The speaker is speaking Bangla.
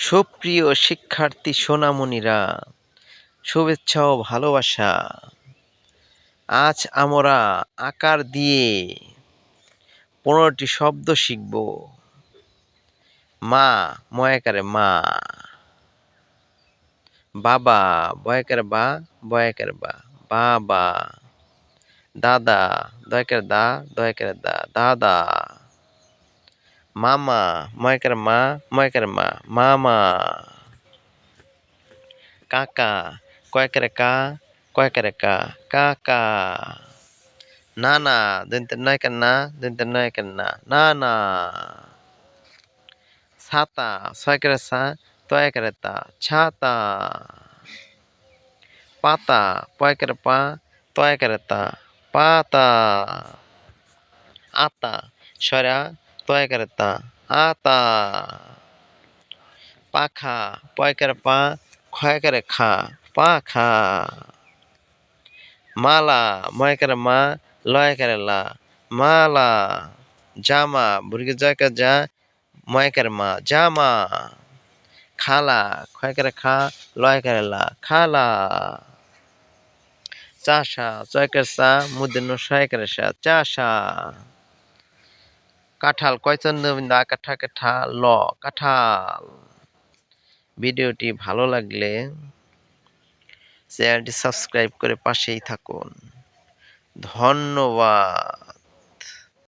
সুপ্রিয় শিক্ষার্থী সোনামণিরা, শুভেচ্ছা ও ভালোবাসা। আজ আমরা আকার দিয়ে পনেরোটি শব্দ শিখব। মা ময়াকারে মা। বাবা, বয়াকারে বা বয়াকারে বা। বাবা, দাদা, দয়াকারে দা দয়াকারে দা। দাদা। mama, moikrma, moikrma, mama. Kaka, koikrka, koikrka, kaka. Nana, dinten nai kena, dinten nai kena, nana. Sata, soikrsa, toikrta, chata. Pata, poikrpa, toikrta, pata. Ata, shora, সা তয়কারে তা আতা, পাখা, পয়কারে পা, ক্ষয়কারে খা, পাখা, মালা, ময়কারে মা, লয়কারে লা, মালা, জামা, বুড়িকে জয়কার যা ময়কারে মা, জামা, খালা, ক্ষয়কারে খা, লয়কারে লা, খালা, চাষা, চয়কার সা, মুদিন শয়কারে সা, চাষা। কাঁঠাল কয়চন্দ্রবিন্দু কাঁঠা, কাঠা, ল, কাঁঠাল। ভিডিওটি ভালো লাগলে চ্যানেলটি সাবস্ক্রাইব করে পাশেই থাকুন। ধন্যবাদ।